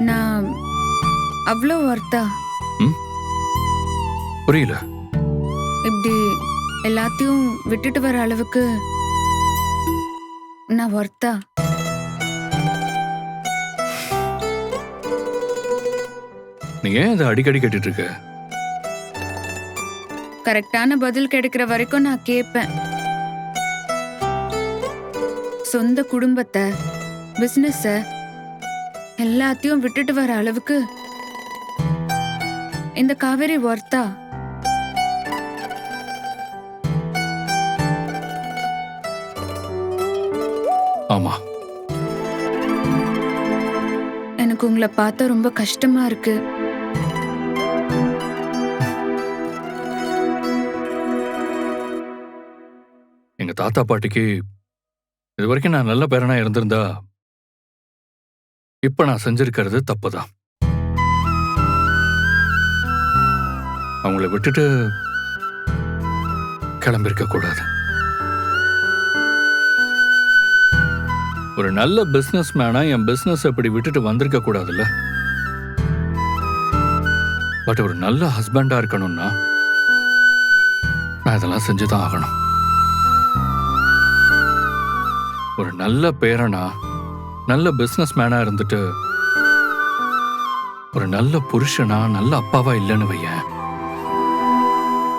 நான் அவ்வளோ ஒர்த்தா புரியல. இப்படி எல்லாத்தையும் விட்டுட்டு வர அளவுக்கு நான் ஒர்த்தா நீ ஏன் இதை அடிக்கடி கேட்டுட்டு இருக்க கரெக்டான பதில் கிடைக்கிற வரைக்கும் நான் கேட்பேன். சொந்த குடும்பத்தை பிசினஸ எல்லாத்தையும் விட்டுட்டு வர அளவுக்கு இந்த காவேரி ஒர்த்தா ஆமா. எனக்கு உங்களை பார்த்தா ரொம்ப கஷ்டமா இருக்கு. எங்க தாத்தா பாட்டிக்கு இது வரைக்கும் நான் நல்ல பேரனா இருந்திருந்தா இப்ப நான் செஞ்சிருக்கிறது தப்புதான். அவங்கள விட்டுட்டு கிளம்பிருக்க கூடாது. ஒரு நல்ல பிசினஸ் மேனா என் பிசினஸ் அப்படி விட்டுட்டு வந்திருக்க கூடாதுல்ல? பட் ஒரு நல்ல ஹஸ்பண்டா இருக்கணும்னா நான் இதெல்லாம் செஞ்சுதான் ஆகணும். ஒரு நல்ல பேரனா நல்ல பிசினஸ் மேனா இருந்துட்டு ஒரு நல்ல புருஷனா நல்ல அப்பாவா இல்லைன்னு வைய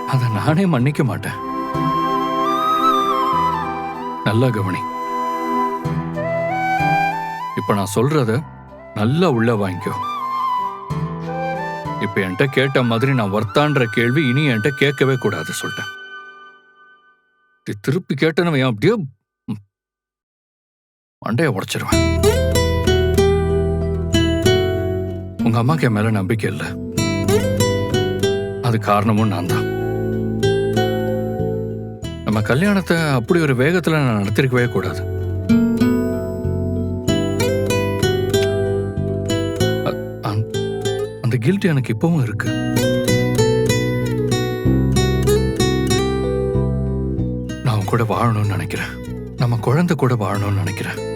அதை நானே மன்னிக்க மாட்டேன். நல்லா கவனி. இப்ப நான் சொல்றத நல்லா உள்ள வாங்கிக்கோ. இப்ப என்கிட்ட கேட்ட மாதிரி நான் வர்த்தான்ற கேள்வி இனி என்கிட்ட கேட்கவே கூடாது சொல்லிட்டேன். திருப்பி கேட்டனவன் அப்படியே மண்டையை உடைச்சிருவேன். உங்க அம்மாக்கு என் மேல நம்பிக்கை இல்லை. அது காரணமும் நான் தான். நம்ம கல்யாணத்தை அப்படி ஒரு வேகத்துல நான் நடத்திருக்கவே கூடாது. அந்த- கில்ட் எனக்கு இப்பவும் இருக்கு. நான் கூட வாழணும்னு நினைக்கிறேன். நம்ம குழந்தை கூட வாழணும்னு நினைக்கிறேன்.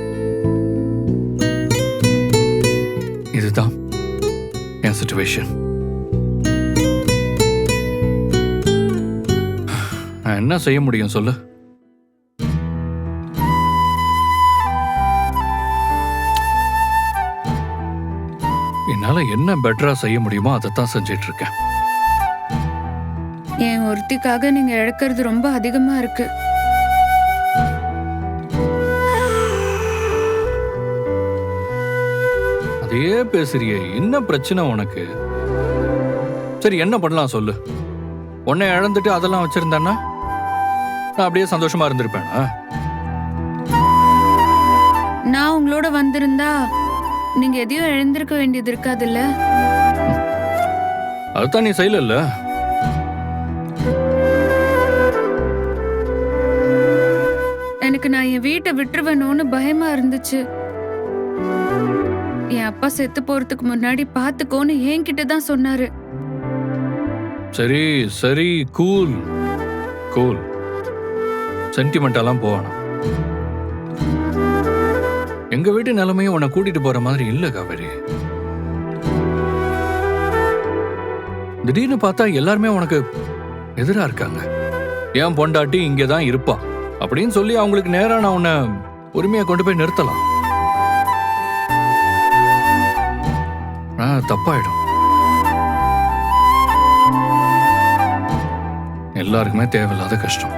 என் சுச்சுவேஷன் நான் என்ன செய்ய முடியும் சொல்லு? என்னால என்ன பெட்டரா செய்ய முடியுமோ அதைத்தான் செஞ்சிட்டு இருக்கேன் என் ஒருத்திக்காக நீங்க இழக்கிறது ரொம்ப அதிகமா இருக்கு. அதே பேசுறியே. என்ன பிரச்சனை உனக்கு? சரி என்ன பண்ணலாம் சொல்லு. உன்னை இழந்துட்டு அதெல்லாம் வச்சிருந்தான்னா நான் அப்படியே சந்தோஷமா இருந்திருப்பேனா? நான் உங்களோட வந்திருந்தா நீங்க எதையும் இழந்திருக்க வேண்டியது இருக்காதுல்ல? அதுதான் நீ செய்யல எனக்கு நான் என் வீட்டை விட்டுருவேணும்னு பயமா இருந்துச்சு. என் அப்பா செத்து போறதுக்கு முன்னாடி பாத்துக்கோன்னு என்கிட்ட தான் சொன்னாரு. சரி சரி கூல் கூல் சென்டிமெண்டெல்லாம் போகணும். எங்க வீட்டு நிலைமையும் உன்னை கூட்டிட்டு போற மாதிரி இல்ல காவேரி. திடீர்னு பார்த்தா எல்லாருமே உனக்கு எதிரா இருக்காங்க. ஏன் பொண்டாட்டி இங்கே தான் இருப்பா. அப்படின்னு சொல்லி அவங்களுக்கு நேரா நான் உன்னை உரிமையை கொண்டு போய் நிறுத்தலாம். தப்பாயிடும். எல்லாருக்குமே தேவையில்லாத கஷ்டம்.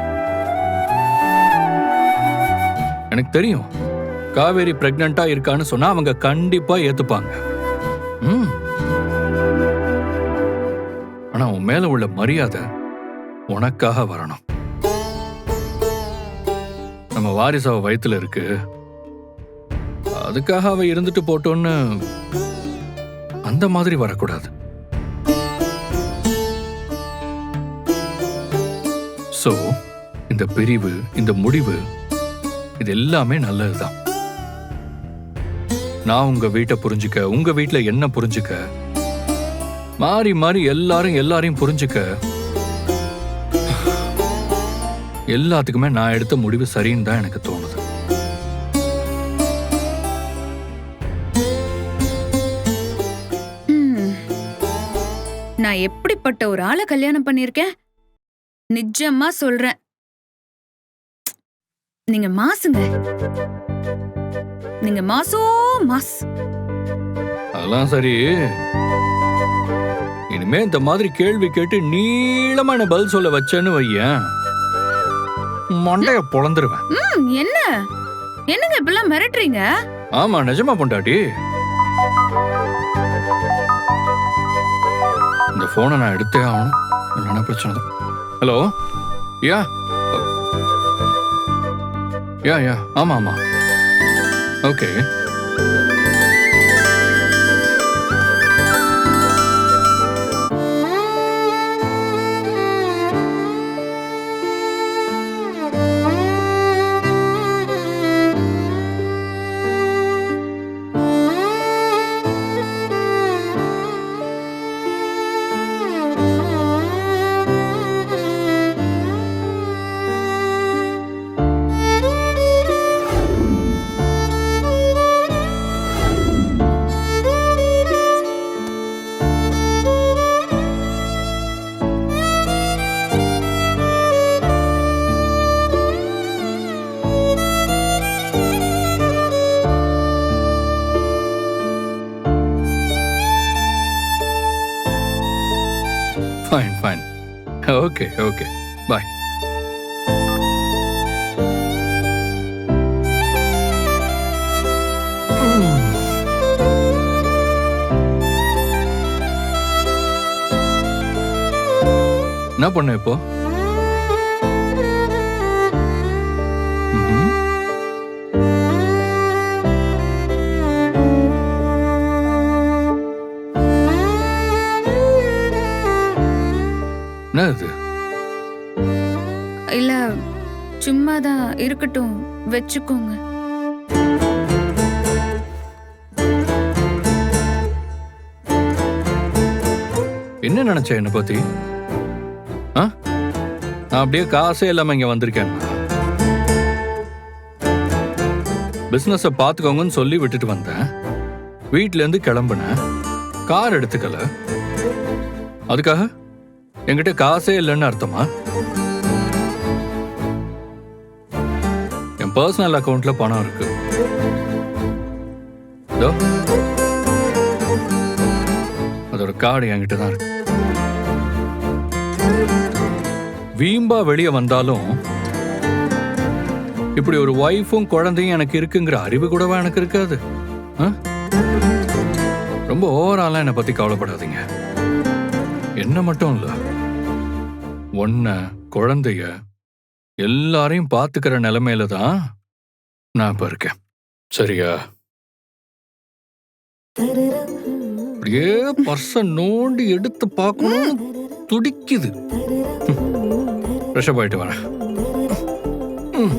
எனக்கு தெரியும் காவேரி பிரெக்னண்டா இருக்கான்னு சொன்னா அவங்க கண்டிப்பா ஏத்துப்பாங்க. ம். ஆனா உன் மேல உள்ள மரியாதை உனக்காக வரணும். நம்ம வாரிசாவ வயிற்றுல இருக்கு. அதுக்காக அவ இருந்துட்டு போட்டோன்னு அந்த மாதிரி வரக்கூடாது. சோ இந்த பிரிவு இந்த முடிவு இது எல்லாமே நல்லதுதான். நான் உங்க வீட்டை புரிஞ்சுக்க உங்க வீட்டுல என்ன புரிஞ்சுக்க மாறி மாறி எல்லாரும் எல்லாரையும் புரிஞ்சுக்க எல்லாத்துக்குமே நான் எடுத்த முடிவு சரின்னு தான் எனக்கு தோணுது. நான் எப்படிப்பட்ட ஒரு ஆளை கல்யாணம் பண்ணியிருக்கேன்? நிஜமா சொல்றேன். நீங்க மாசுங்க. நீங்க மாசோ மாஸ் அதெல்லாம் சரி. இனிமே இந்த மாதிரி கேள்வி கேட்டு நீளமா என்ன பதில் சொல்ல வச்சேன்னு வையேன். மண்டைய பொழந்துருவேன் என்ன? என்னங்க இப்பெல்லாம் மிரட்டுறீங்க? ஆமா நிஜமா பொண்டாட்டி. ஃபோனை நான் எடுத்தே ஆகணும். இல்லைன்னா பிரச்சனை? தான் ஹலோ யா? Yeah yeah. ஆமாம் ஆமாம் okay fine fine okay okay bye என்ன பண்ண இப்போ? என்ன இது இல்ல சும்மாதான் இருக்கட்டும் வச்சுக்கோங்க. என்ன நினைச்ச என்ன பத்தி? நான் அப்படியே காசே இல்லாம இங்க வந்திருக்கேன். பிசினஸ பாத்துக்கோங்கன்னு சொல்லி விட்டுட்டு வந்தேன். வீட்ல இருந்து கிளம்புனேன். கார் எடுத்துக்கல. அதுக்காக? என்கிட்ட காசே இல்லைன்னு அர்த்தமா? என் பர்சனல் அக்கௌண்ட்ல பணம் இருக்கு. அதோட கார்டு என்கிட்ட தான் இருக்கு. வீம்பா வெளியே வந்தாலும் இப்படி ஒரு ஒய்ஃபும் குழந்தையும் எனக்கு இருக்குங்கிற அறிவு கூடவா எனக்கு இருக்காது? ஆ? ரொம்ப ஓவராலாம் என்னை பத்தி கவலைப்படாதீங்க. என்ன மட்டும் இல்லை. ஒன்ன குழந்தைய எல்லாரையும் பார்த்துக்கிற நிலைமையில தான் நான் இப்ப இருக்கேன் சரியா அப்படியே பர்ச நோண்டி எடுத்து பார்க்கணும்னு துடிக்குது ரிஷப் ஆயிட்டு வரேன் ம்.